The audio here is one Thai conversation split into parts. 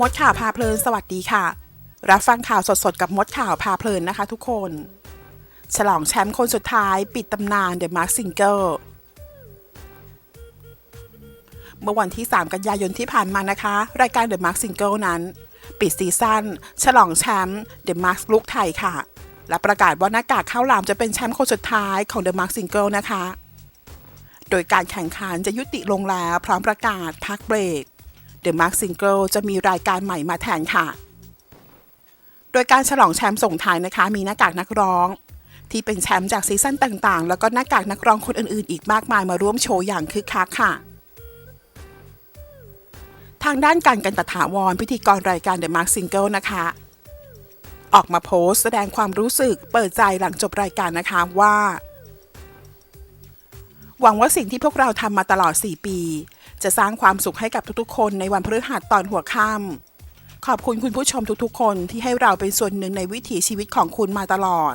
มดข่าวพาเพลินสวัสดีค่ะ รับฟังข่าวสดๆ กับมดข่าวพาเพลินนะคะทุกคน ฉลองแชมป์คนสุดท้ายปิดตำนานเดอะมาร์คซิงเกิลเมื่อวันที่ 3 กันยายนที่ผ่านมานะคะ รายการ The Mark Single นั้น ปิดซีซั่นฉลองแชมป์ The Mark ลูกไทยค่ะ และประกาศว่าหน้ากากข้าวหลามจะเป็นแชมป์คนสุดท้ายของ The Mark Single นะคะ โดยการแข่งขันจะยุติลงแล้วพร้อมประกาศพักเบรก The Mask Single จะมีรายการใหม่มาแทนค่ะ โดยการฉลองแชมป์ส่งท้ายนะคะ มีหน้ากากนักร้อง ที่เป็นแชมป์จากซีซั่นต่างๆ แล้วก็หน้ากากนักร้องคนอื่นๆ อีกมากมายมาร่วมโชว์อย่างคึกคักค่ะ ทางด้านการกันตถาวรพิธีกรรายการ The Mark Single นะคะออกมาโพสต์แสดงความรู้สึกเปิดใจหลังจบรายการนะคะว่า หวังว่าสิ่งที่พวกเราทำมาตลอด 4 ปี จะสร้างความสุขให้กับทุกๆ คนในวันพฤหัสตอนหัวค่ำขอบคุณคุณผู้ชมทุกๆ คนที่ให้เราเป็นส่วนหนึ่งในวิถีชีวิตของคุณมาตลอด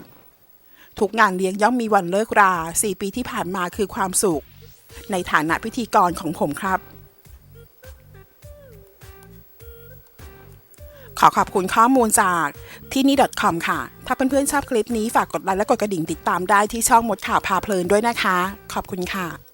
ทุกงานเลี้ยงย่อมมีวันเลิกรา 4 ปีที่ผ่านมาคือความสุข ในฐานะพิธีกรของผมครับ ขอขอบคุณข้อมูลจากที่นี่ .com ค่ะ ถ้าเพื่อนๆชอบคลิปนี้ฝากกดไลค์และกดกระดิ่งติดตามได้ที่ช่องมดข่าวพาเพลินด้วยนะคะ ขอบคุณค่ะ